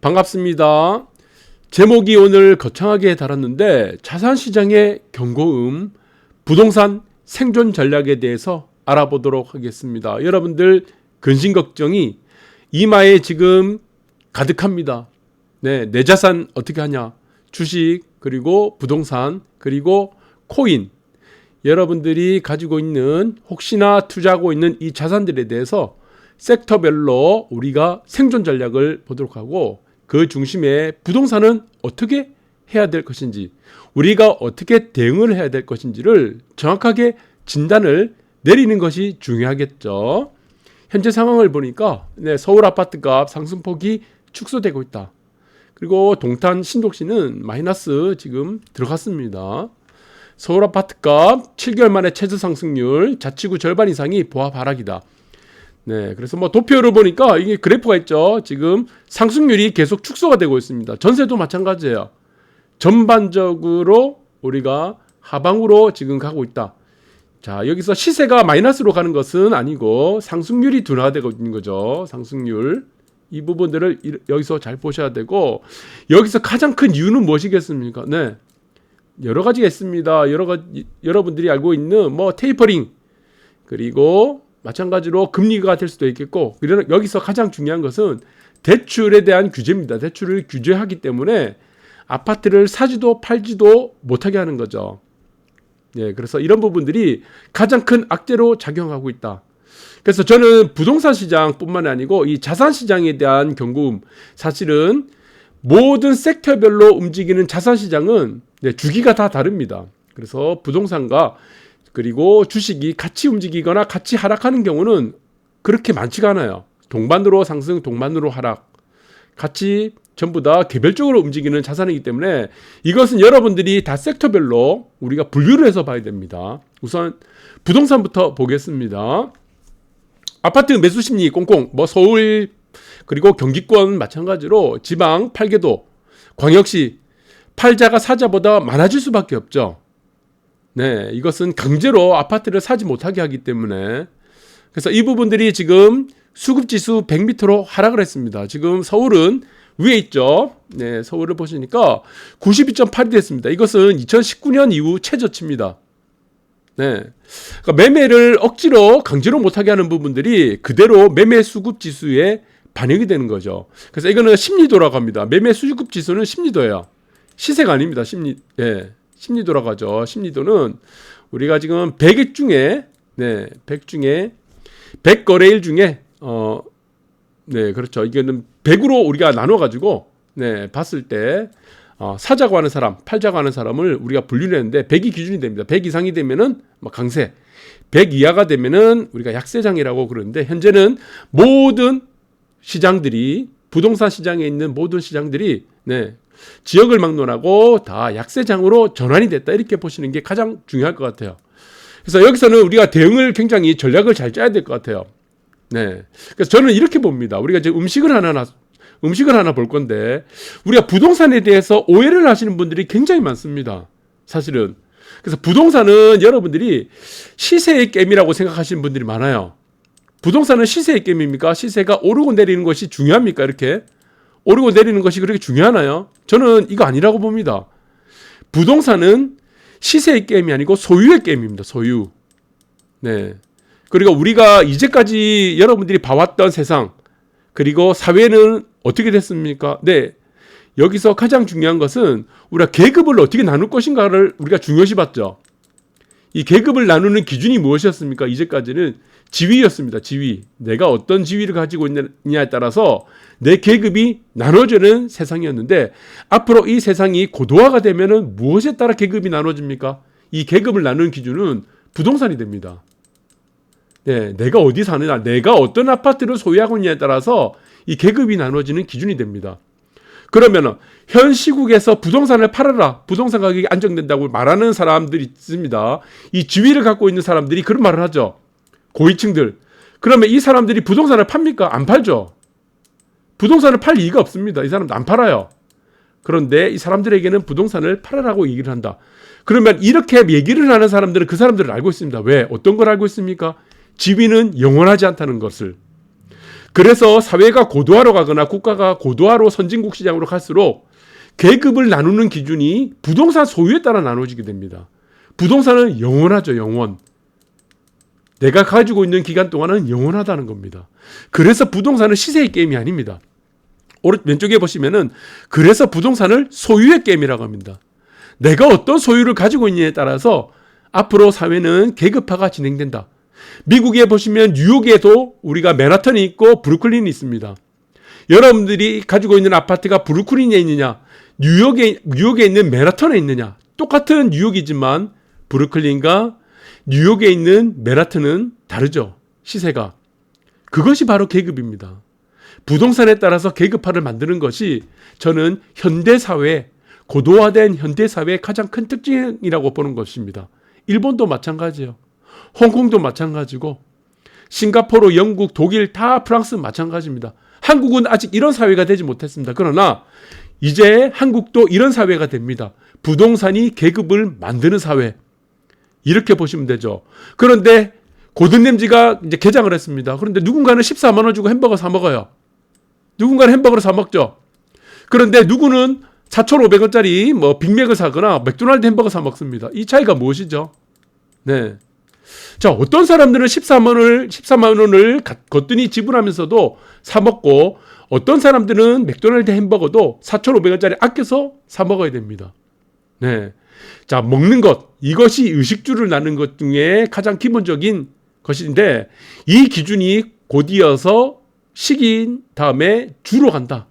반갑습니다. 제목이 오늘 거창하게 달았는데 자산시장의 경고음, 부동산 생존 전략에 대해서 알아보도록 하겠습니다. 여러분들 근심 걱정이 이마에 지금 가득합니다. 네, 내 자산 어떻게 하냐? 주식, 그리고 부동산, 그리고 코인. 여러분들이 가지고 있는 혹시나 투자하고 있는 이 자산들에 대해서 섹터별로 우리가 생존 전략을 보도록 하고 그 중심에 부동산은 어떻게 해야 될 것인지 우리가 어떻게 대응을 해야 될 것인지를 정확하게 진단을 내리는 것이 중요하겠죠. 현재 상황을 보니까 네, 서울 아파트값 상승폭이 축소되고 있다. 그리고 동탄 신독시는 마이너스 지금 들어갔습니다. 서울 아파트값 7개월 만에 최저 상승률 자치구 절반 이상이 보합 하락이다. 네, 그래서 뭐 도표를 보니까 이게 그래프가 있죠. 지금 상승률이 계속 축소가 되고 있습니다. 전세도 마찬가지예요. 전반적으로 우리가 하방으로 지금 가고 있다. 자, 여기서 시세가 마이너스로 가는 것은 아니고 상승률이 둔화되고 있는 거죠. 상승률. 이 부분들을 여기서 잘 보셔야 되고 여기서 가장 큰 이유는 무엇이겠습니까? 네. 여러 가지가 있습니다. 여러 가지 여러분들이 알고 있는 뭐 테이퍼링 그리고 마찬가지로 금리가 될 수도 있겠고 여기서 가장 중요한 것은 대출에 대한 규제입니다. 대출을 규제하기 때문에 아파트를 사지도 팔지도 못하게 하는 거죠. 예, 그래서 이런 부분들이 가장 큰 악재로 작용하고 있다. 그래서 저는 부동산 시장뿐만 아니고 이 자산 시장에 대한 경고음 사실은 모든 섹터별로 움직이는 자산 시장은 네, 주기가 다 다릅니다. 그래서 부동산과 그리고 주식이 같이 움직이거나 같이 하락하는 경우는 그렇게 많지가 않아요. 동반으로 상승, 동반으로 하락. 같이 전부 다 개별적으로 움직이는 자산이기 때문에 이것은 여러분들이 다 섹터별로 우리가 분류를 해서 봐야 됩니다. 우선 부동산부터 보겠습니다. 아파트 매수 심리 꽁꽁 뭐 서울 그리고 경기권 마찬가지로 지방 8개도 광역시 팔자가 사자보다 많아질 수밖에 없죠. 네, 이것은 강제로 아파트를 사지 못하게 하기 때문에 그래서 이 부분들이 지금 수급 지수 100m로 하락을 했습니다. 지금 서울은 위에 있죠. 네, 서울을 보시니까 92.8이 됐습니다. 이것은 2019년 이후 최저치입니다. 네. 그러니까 매매를 억지로 강제로 못하게 하는 부분들이 그대로 매매 수급 지수에 반영이 되는 거죠. 그래서 이거는 심리도라고 합니다. 매매 수급 지수는 심리도예요. 시세가 아닙니다. 심리, 예. 심리 돌아가죠. 심리도는 우리가 지금 100일 중에 네, 100 중에 100 거래일 중에 어 네, 그렇죠. 이게는 100으로 우리가 나눠 가지고 네, 봤을 때 어, 사자고 하는 사람, 팔자고 하는 사람을 우리가 분류를 했는데 100이 기준이 됩니다. 100 이상이 되면은 뭐 강세, 100 이하가 되면은 우리가 약세장이라고 그러는데 현재는 모든 시장들이 부동산 시장에 있는 모든 시장들이 네, 지역을 막론하고 다 약세장으로 전환이 됐다 이렇게 보시는 게 가장 중요할 것 같아요. 그래서 여기서는 우리가 대응을 굉장히 전략을 잘 짜야 될 것 같아요. 네. 그래서 저는 이렇게 봅니다. 우리가 이제 음식을 하나 음식을 하나 볼 건데 우리가 부동산에 대해서 오해를 하시는 분들이 굉장히 많습니다. 사실은. 그래서 부동산은 여러분들이 시세의 게임이라고 생각하시는 분들이 많아요. 부동산은 시세의 게임입니까? 시세가 오르고 내리는 것이 중요합니까? 이렇게 오르고 내리는 것이 그렇게 중요하나요? 저는 이거 아니라고 봅니다. 부동산은 시세의 게임이 아니고 소유의 게임입니다. 소유. 네. 그리고 우리가 이제까지 여러분들이 봐왔던 세상, 그리고 사회는 어떻게 됐습니까? 네. 여기서 가장 중요한 것은 우리가 계급을 어떻게 나눌 것인가를 우리가 중요시 봤죠. 이 계급을 나누는 기준이 무엇이었습니까? 이제까지는 지위였습니다. 지위. 내가 어떤 지위를 가지고 있느냐에 따라서 내 계급이 나눠지는 세상이었는데 앞으로 이 세상이 고도화가 되면은 무엇에 따라 계급이 나눠집니까? 이 계급을 나누는 기준은 부동산이 됩니다. 네, 내가 어디 사느냐, 내가 어떤 아파트를 소유하고 있냐에 따라서 이 계급이 나눠지는 기준이 됩니다. 그러면은 현 시국에서 부동산을 팔아라. 부동산 가격이 안정된다고 말하는 사람들이 있습니다. 이 지위를 갖고 있는 사람들이 그런 말을 하죠. 고위층들. 그러면 이 사람들이 부동산을 팝니까? 안 팔죠. 부동산을 팔 이유가 없습니다. 이 사람도 안 팔아요. 그런데 이 사람들에게는 부동산을 팔아라고 얘기를 한다. 그러면 이렇게 얘기를 하는 사람들은 그 사람들을 알고 있습니다. 왜? 어떤 걸 알고 있습니까? 지위는 영원하지 않다는 것을. 그래서 사회가 고도화로 가거나 국가가 고도화로 선진국 시장으로 갈수록 계급을 나누는 기준이 부동산 소유에 따라 나눠지게 됩니다. 부동산은 영원하죠, 영원. 내가 가지고 있는 기간 동안은 영원하다는 겁니다. 그래서 부동산은 시세의 게임이 아닙니다. 오른 왼쪽에 보시면은 그래서 부동산을 소유의 게임이라고 합니다. 내가 어떤 소유를 가지고 있느냐에 따라서 앞으로 사회는 계급화가 진행된다. 미국에 보시면 뉴욕에도 우리가 맨하탄이 있고 브루클린이 있습니다. 여러분들이 가지고 있는 아파트가 브루클린에 있느냐, 뉴욕에 뉴욕에 있는 맨하탄에 있느냐, 똑같은 뉴욕이지만 브루클린과 뉴욕에 있는 맨하탄은 다르죠. 시세가. 그것이 바로 계급입니다. 부동산에 따라서 계급화를 만드는 것이 저는 현대 사회 고도화된 현대 사회의 가장 큰 특징이라고 보는 것입니다. 일본도 마찬가지예요. 홍콩도 마찬가지고 싱가포르, 영국, 독일 다 프랑스 마찬가지입니다. 한국은 아직 이런 사회가 되지 못했습니다. 그러나 이제 한국도 이런 사회가 됩니다. 부동산이 계급을 만드는 사회. 이렇게 보시면 되죠. 그런데 고든램지가 이제 개장을 했습니다. 그런데 누군가는 14만 원 주고 햄버거 사 먹어요. 누군가는 햄버거를 사 먹죠. 그런데 누구는 4,500원짜리 뭐 빅맥을 사거나 맥도날드 햄버거 사 먹습니다. 이 차이가 무엇이죠? 네. 자, 어떤 사람들은 14만 원을 14만 원을 거뜬히 지불하면서도 사 먹고 어떤 사람들은 맥도날드 햄버거도 4,500원짜리 아껴서 사 먹어야 됩니다. 네. 자, 먹는 것. 이것이 의식주를 나는 것 중에 가장 기본적인 것인데 이 기준이 곧이어서 식인 다음에 주로 간다.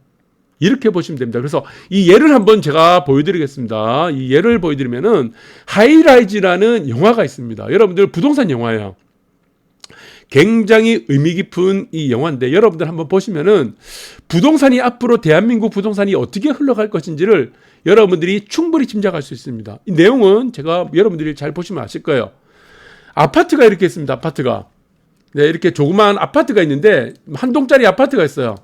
이렇게 보시면 됩니다. 그래서 이 예를 한번 제가 보여드리겠습니다. 이 예를 보여드리면은 하이라이즈라는 영화가 있습니다. 여러분들 부동산 영화예요. 굉장히 의미 깊은 이 영화인데 여러분들 한번 보시면은 부동산이 앞으로 대한민국 부동산이 어떻게 흘러갈 것인지를 여러분들이 충분히 짐작할 수 있습니다. 이 내용은 제가 여러분들이 잘 보시면 아실 거예요. 아파트가 이렇게 있습니다. 아파트가. 네, 이렇게 조그마한 아파트가 있는데 한 동짜리 아파트가 있어요.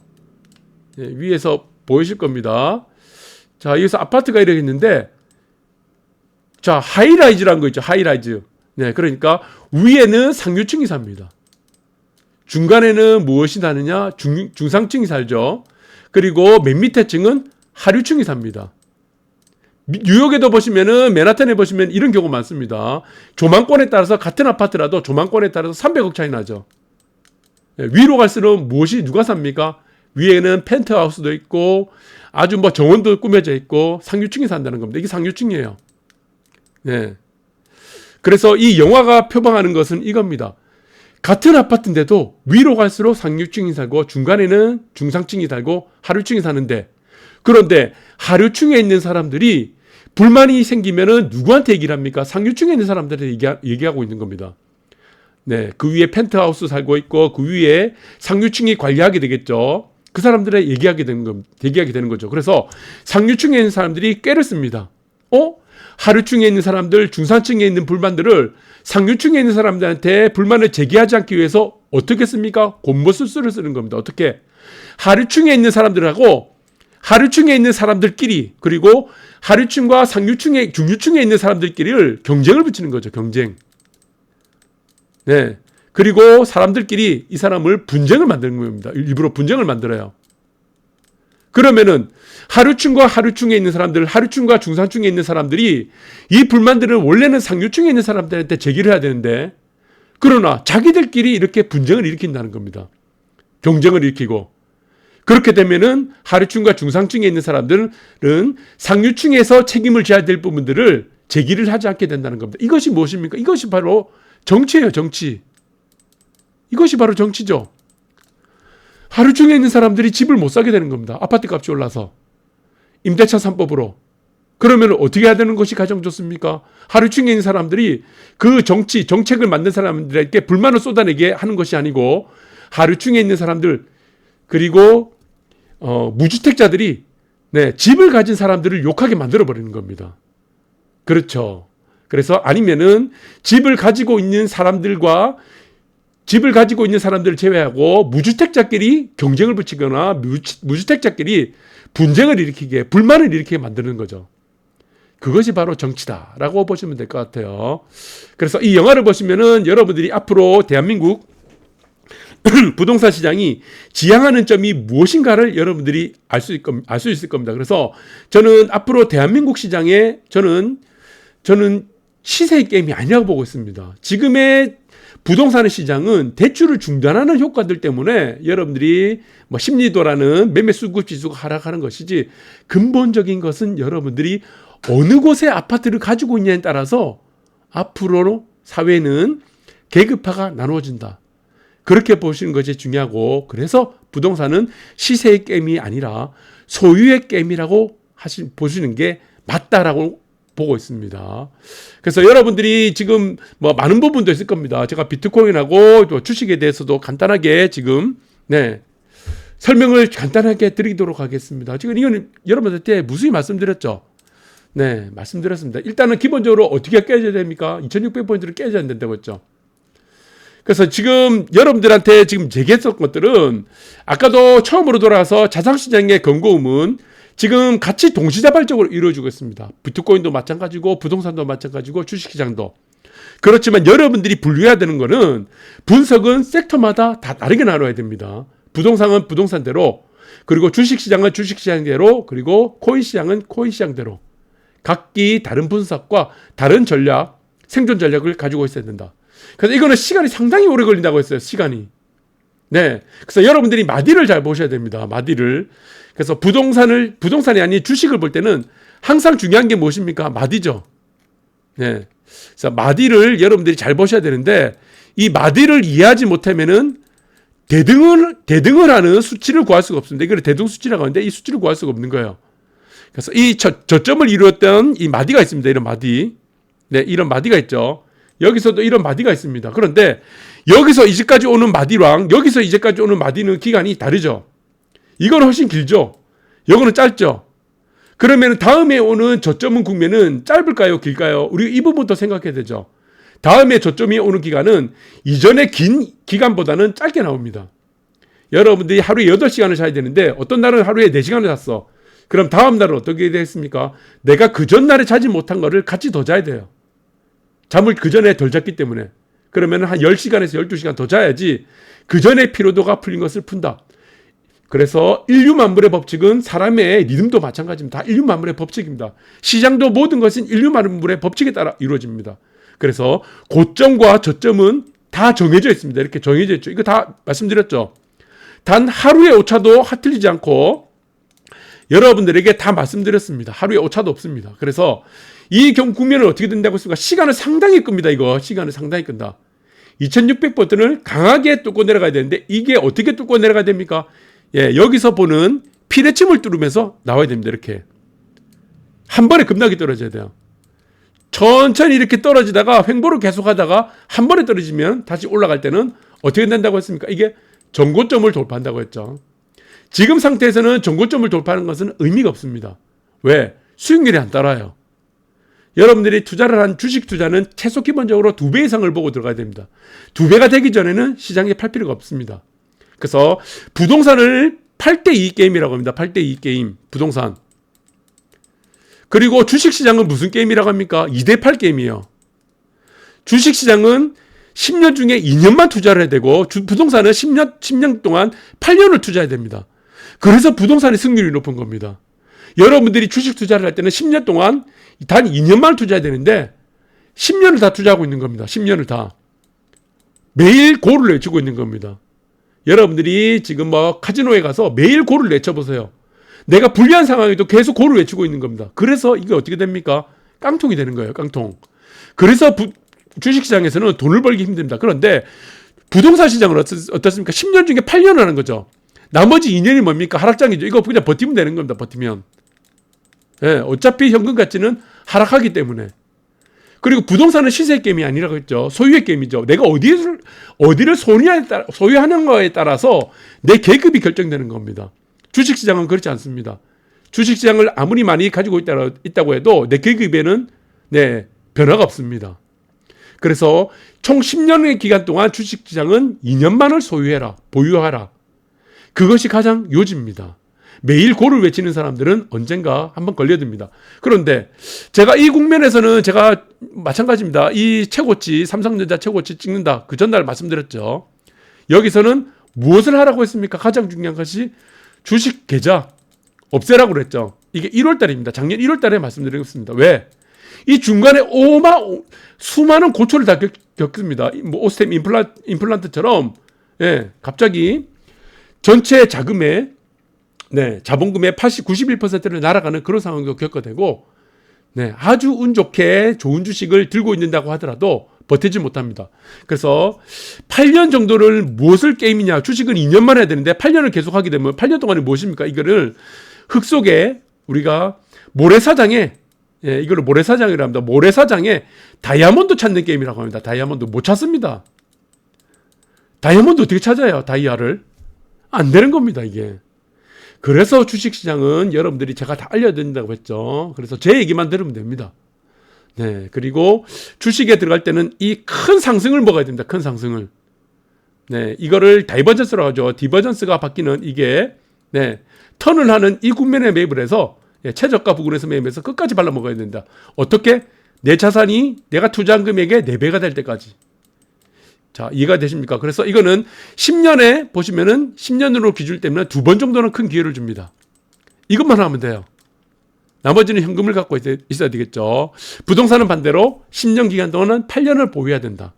네, 위에서 보이실 겁니다. 자, 여기서 아파트가 이렇게 있는데 자, 하이라이즈라는 거 있죠. 하이라이즈. 네, 그러니까 위에는 상류층이 삽니다. 중간에는 무엇이 사느냐? 중, 중상층이 살죠. 그리고 맨 밑에 층은 하류층이 삽니다. 뉴욕에도 보시면은 맨하탄에 보시면 이런 경우 많습니다. 조망권에 따라서 같은 아파트라도 조망권에 따라서 300억 차이 나죠. 네, 위로 갈수록 무엇이 누가 삽니까? 위에는 펜트하우스도 있고 아주 뭐 정원도 꾸며져 있고 상류층이 산다는 겁니다. 이게 상류층이에요. 네. 그래서 이 영화가 표방하는 것은 이겁니다. 같은 아파트인데도 위로 갈수록 상류층이 살고 중간에는 중상층이 살고 하류층이 사는데 그런데 하류층에 있는 사람들이 불만이 생기면은 누구한테 얘기를 합니까? 상류층에 있는 사람들한테 얘기, 하고 있는 겁니다. 네, 그 위에 펜트하우스 살고 있고 그 위에 상류층이 관리하게 되겠죠. 그 사람들의 얘기하게 되는 거, 얘기하게 되는 거죠. 그래서 상류층에 있는 사람들이 꾀를 씁니다. 어? 하류층에 있는 사람들, 중산층에 있는 불만들을 상류층에 있는 사람들한테 불만을 제기하지 않기 위해서 어떻게 씁니까? 곤보술수를 쓰는 겁니다. 어떻게? 하류층에 있는 사람들하고 하류층에 있는 사람들끼리 그리고 하류층과 상류층에 중류층에 있는 사람들끼리를 경쟁을 붙이는 거죠. 경쟁. 네. 그리고 사람들끼리 이 사람을 분쟁을 만드는 겁니다. 일부러 분쟁을 만들어요. 그러면은 하류층과 하류층에 있는 사람들, 하류층과 중산층에 있는 사람들이 이 불만들을 원래는 상류층에 있는 사람들한테 제기를 해야 되는데 그러나 자기들끼리 이렇게 분쟁을 일으킨다는 겁니다. 경쟁을 일으키고 그렇게 되면은 하류층과 중상층에 있는 사람들은 상류층에서 책임을 져야 될 부분들을 제기를 하지 않게 된다는 겁니다. 이것이 무엇입니까? 이것이 바로 정치예요, 정치. 이것이 바로 정치죠. 하루 중에 있는 사람들이 집을 못 사게 되는 겁니다. 아파트 값이 올라서. 임대차 3법으로. 그러면 어떻게 해야 되는 것이 가장 좋습니까? 하루 중에 있는 사람들이 그 정치, 정책을 만든 사람들에게 불만을 쏟아내게 하는 것이 아니고 하루 중에 있는 사람들 그리고 어, 무주택자들이 네, 집을 가진 사람들을 욕하게 만들어 버리는 겁니다. 그렇죠. 그래서 아니면은 집을 가지고 있는 사람들과 집을 가지고 있는 사람들을 제외하고 무주택자끼리 경쟁을 붙이거나 무주택자끼리 분쟁을 일으키게 불만을 일으키게 만드는 거죠. 그것이 바로 정치다라고 보시면 될 것 같아요. 그래서 이 영화를 보시면은 여러분들이 앞으로 대한민국 부동산 시장이 지향하는 점이 무엇인가를 여러분들이 알 수 알수 있을 겁니다. 그래서 저는 앞으로 대한민국 시장에 저는 저는 시세 게임이 아니라고 보고 있습니다. 지금의 부동산 시장은 대출을 중단하는 효과들 때문에 여러분들이 뭐 심리도라는 매매 수급 지수가 하락하는 것이지 근본적인 것은 여러분들이 어느 곳에 아파트를 가지고 있냐에 따라서 앞으로 사회는 계급화가 나누어진다. 그렇게 보시는 것이 중요하고 그래서 부동산은 시세의 게임이 아니라 소유의 게임이라고 하시 보시는 게 맞다라고 보고 있습니다. 그래서 여러분들이 지금 뭐 많은 부분도 있을 겁니다. 제가 비트코인하고 또 주식에 대해서도 간단하게 지금 네 설명을 간단하게 드리도록 하겠습니다. 지금 이거는 여러분들한테 무수히 말씀드렸죠. 네, 말씀드렸습니다. 일단은 기본적으로 어떻게 깨져야 됩니까? 2600포인트를 깨져야 된다고 했죠. 그래서 지금 여러분들한테 지금 제기했던 것들은 아까도 처음으로 돌아와서 자산시장의 경고음은 지금 같이 동시다발적으로 이루어지고 있습니다. 비트코인도 마찬가지고 부동산도 마찬가지고 주식시장도. 그렇지만 여러분들이 분류해야 되는 거는 분석은 섹터마다 다 다르게 나눠야 됩니다. 부동산은 부동산대로 그리고 주식시장은 주식시장대로 그리고 코인시장은 코인시장대로 각기 다른 분석과 다른 전략, 생존 전략을 가지고 있어야 된다. 그래서 이거는 시간이 상당히 오래 걸린다고 했어요. 시간이. 네. 그래서 여러분들이 마디를 잘 보셔야 됩니다. 마디를. 그래서 부동산을 부동산이 아닌 주식을 볼 때는 항상 중요한 게 무엇입니까? 마디죠. 네. 그래서 마디를 여러분들이 잘 보셔야 되는데 이 마디를 이해하지 못하면은 대등을 대등을 하는 수치를 구할 수가 없습니다. 이걸 대등 수치라고 하는데 이 수치를 구할 수가 없는 거예요. 그래서 이 저, 저점을 이루었던 이 마디가 있습니다. 이런 마디. 네, 이런 마디가 있죠. 여기서도 이런 마디가 있습니다. 그런데 여기서 이제까지 오는 마디랑 여기서 이제까지 오는 마디는 기간이 다르죠. 이건 훨씬 길죠. 이거는 짧죠. 그러면 다음에 오는 저점은 국면은 짧을까요? 길까요? 우리 이 부분도 생각해야 되죠. 다음에 저점이 오는 기간은 이전의 긴 기간보다는 짧게 나옵니다. 여러분들이 하루에 8시간을 자야 되는데 어떤 날은 하루에 4시간을 잤어. 그럼 다음 날은 어떻게 됐습니까? 내가 그 전날에 자지 못한 거를 같이 더 자야 돼요. 잠을 그 전에 덜 잤기 때문에. 그러면 한 10시간에서 12시간 더 자야지 그 전에 피로도가 풀린 것을 푼다. 그래서 인류 만물의 법칙은 사람의 리듬도 마찬가지입니다. 다 인류 만물의 법칙입니다. 시장도 모든 것은 인류 만물의 법칙에 따라 이루어집니다. 그래서 고점과 저점은 다 정해져 있습니다. 이렇게 정해져 있죠. 이거 다 말씀드렸죠. 단 하루의 오차도 하틀리지 않고 여러분들에게 다 말씀드렸습니다. 하루에 오차도 없습니다. 그래서 이 경 국면을 어떻게 된다고 했습니까? 시간을 상당히 끕니다. 이거 시간을 상당히 끈다. 2600버튼을 강하게 뚫고 내려가야 되는데 이게 어떻게 뚫고 내려가야 됩니까? 예, 여기서 보는 피레침을 뚫으면서 나와야 됩니다. 이렇게 한 번에 급락이 떨어져야 돼요. 천천히 이렇게 떨어지다가 횡보를 계속하다가 한 번에 떨어지면 다시 올라갈 때는 어떻게 된다고 했습니까? 이게 정고점을 돌파한다고 했죠. 지금 상태에서는 정고점을 돌파하는 것은 의미가 없습니다. 왜? 수익률이 안 따라요. 여러분들이 투자를 한 주식 투자는 최소 기본적으로 두 배 이상을 보고 들어가야 됩니다. 두 배가 되기 전에는 시장에 팔 필요가 없습니다. 그래서 부동산을 8대2 게임이라고 합니다. 8대2 게임. 부동산. 그리고 주식 시장은 무슨 게임이라고 합니까? 2대8 게임이에요. 주식 시장은 10년 중에 2년만 투자를 해야 되고 부동산은 10년 10년 동안 8년을 투자해야 됩니다. 그래서 부동산의 승률이 높은 겁니다. 여러분들이 주식 투자를 할 때는 10년 동안 단 2년만 투자해야 되는데 10년을 다 투자하고 있는 겁니다. 10년을 다. 매일 고를 내주고 있는 겁니다. 여러분들이 지금 뭐 카지노에 가서 매일 고를 내쳐보세요. 내가 불리한 상황에도 계속 고를 외치고 있는 겁니다. 그래서 이게 어떻게 됩니까? 깡통이 되는 거예요. 깡통. 그래서 부, 주식시장에서는 돈을 벌기 힘듭니다. 그런데 부동산 시장은 어떻습니까? 10년 중에 8년을 하는 거죠. 나머지 2년이 뭡니까? 하락장이죠. 이거 그냥 버티면 되는 겁니다. 버티면. 예, 어차피 현금 가치는 하락하기 때문에. 그리고 부동산은 시세 게임이 아니라고 했죠. 소유의 게임이죠. 내가 어디를, 어디를 소유하는 거에 따라서 내 계급이 결정되는 겁니다. 주식시장은 그렇지 않습니다. 주식시장을 아무리 많이 가지고 있다, 있다고 해도 내 계급에는 네, 변화가 없습니다. 그래서 총 10년의 기간 동안 주식시장은 2년만을 소유해라, 보유하라. 그것이 가장 요지입니다. 매일 고를 외치는 사람들은 언젠가 한번 걸려듭니다. 그런데 제가 이 국면에서는 제가 마찬가지입니다. 이 최고치, 삼성전자 최고치 찍는다. 그 전날 말씀드렸죠. 여기서는 무엇을 하라고 했습니까? 가장 중요한 것이 주식 계좌 없애라고 그랬죠. 이게 1월 달입니다. 작년 1월 달에 말씀드렸습니다. 왜? 이 중간에 오마 수많은 고초를 다 겪, 겪습니다. 뭐 오스템 임플란, 임플란트처럼 예, 갑자기 전체 자금의 네, 자본금의 80, 91%를 날아가는 그런 상황도 겪어되고 네, 아주 운 좋게 좋은 주식을 들고 있는다고 하더라도 버티지 못합니다. 그래서 8년 정도를 무엇을 게임이냐? 주식은 2년만 해야 되는데 8년을 계속 하게 되면 8년 동안에 무엇입니까? 이거를 흙 속에 우리가 모래사장에 예, 이거를 모래사장이라 합니다. 모래사장에 다이아몬드 찾는 게임이라고 합니다. 다이아몬드 못 찾습니다. 다이아몬드 어떻게 찾아요? 다이아를 안 되는 겁니다. 이게. 그래서 주식시장은 여러분들이 제가 다 알려드린다고 했죠. 그래서 제 얘기만 들으면 됩니다. 네. 그리고 주식에 들어갈 때는 이 큰 상승을 먹어야 됩니다. 큰 상승을. 네. 이거를 다이버전스라고 하죠. 디버전스가 바뀌는 이게, 네. 턴을 하는 이 국면에 매입을 해서 예, 최저가 부근에서 매입해서 끝까지 발라 먹어야 된다. 어떻게? 내 자산이 내가 투자한 금액의 4배가 될 때까지. 자, 이해가 되십니까? 그래서 이거는 10년에 보시면은 10년으로 기준 때문에 두 번 정도는 큰 기회를 줍니다. 이것만 하면 돼요. 나머지는 현금을 갖고 있- 있어야 되겠죠. 부동산은 반대로 10년 기간 동안은 8년을 보유해야 된다.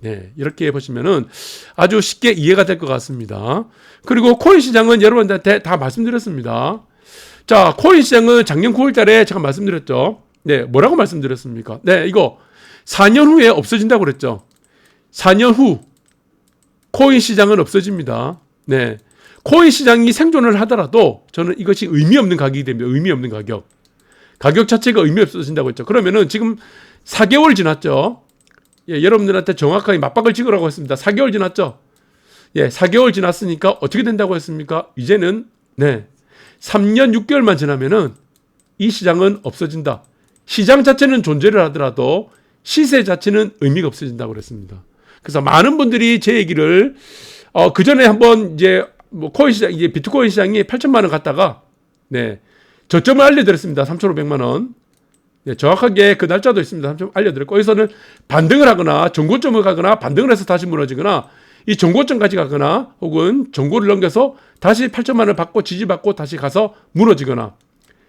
네, 이렇게 보시면은 아주 쉽게 이해가 될 것 같습니다. 그리고 코인 시장은 여러분들한테 다 말씀드렸습니다. 자, 코인 시장은 작년 9월 달에 제가 말씀드렸죠. 네, 뭐라고 말씀드렸습니까? 네, 이거 4년 후에 없어진다고 그랬죠. 4년 후 코인 시장은 없어집니다. 네. 코인 시장이 생존을 하더라도 저는 이것이 의미 없는 가격이 됩니다. 의미 없는 가격. 가격 자체가 의미 없어진다고 했죠. 그러면은 지금 4개월 지났죠. 예, 여러분들한테 정확하게 맞박을 찍으라고 했습니다. 4개월 지났죠. 예, 4개월 지났으니까 어떻게 된다고 했습니까? 이제는 네. 3년 6개월만 지나면은 이 시장은 없어진다. 시장 자체는 존재를 하더라도 시세 자체는 의미가 없어진다고 그랬습니다. 그래서 많은 분들이 제 얘기를 어, 그 전에 한번 이제 뭐 코인 시장 이제 비트코인 시장이 8천만 원 갔다가 네. 저점을 알려드렸습니다. 3,500만 원. 네, 정확하게 그 날짜도 있습니다. 3천 알려드렸고 거기서는 반등을 하거나 정고점을 가거나 반등을 해서 다시 무너지거나 이 정고점까지 가거나 혹은 정고를 넘겨서 다시 8천만 원을 받고 지지받고 다시 가서 무너지거나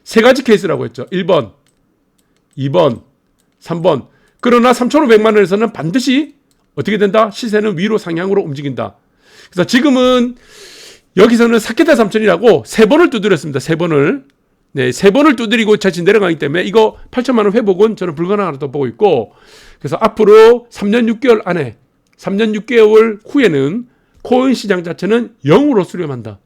세 가지 케이스라고 했죠. 1번, 2번, 3번. 그러나 3,500만 원에서는 반드시 어떻게 된다? 시세는 위로 상향으로 움직인다. 그래서 지금은 여기서는 사케타 삼천이라고 세 번을 두드렸습니다. 세 번을. 네, 세 번을 두드리고 다시 내려가기 때문에 이거 8천만 원 회복은 저는 불가능하다고 보고 있고 그래서 앞으로 3년 6개월 안에 3년 6개월 후에는 코인 시장 자체는 0으로 수렴한다.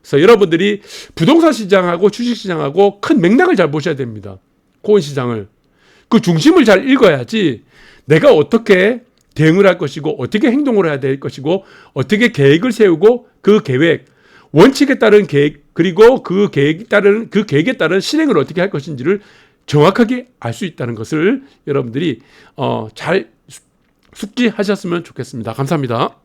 그래서 여러분들이 부동산 시장하고 주식 시장하고 큰 맥락을 잘 보셔야 됩니다. 코인 시장을. 그 중심을 잘 읽어야지 내가 어떻게 대응을 할 것이고 어떻게 행동을 해야 될 것이고 어떻게 계획을 세우고 그 계획 원칙에 따른 계획 그리고 그 계획에 따른 그 계획에 따른 실행을 어떻게 할 것인지를 정확하게 알 수 있다는 것을 여러분들이 어, 잘 숙지하셨으면 좋겠습니다. 감사합니다.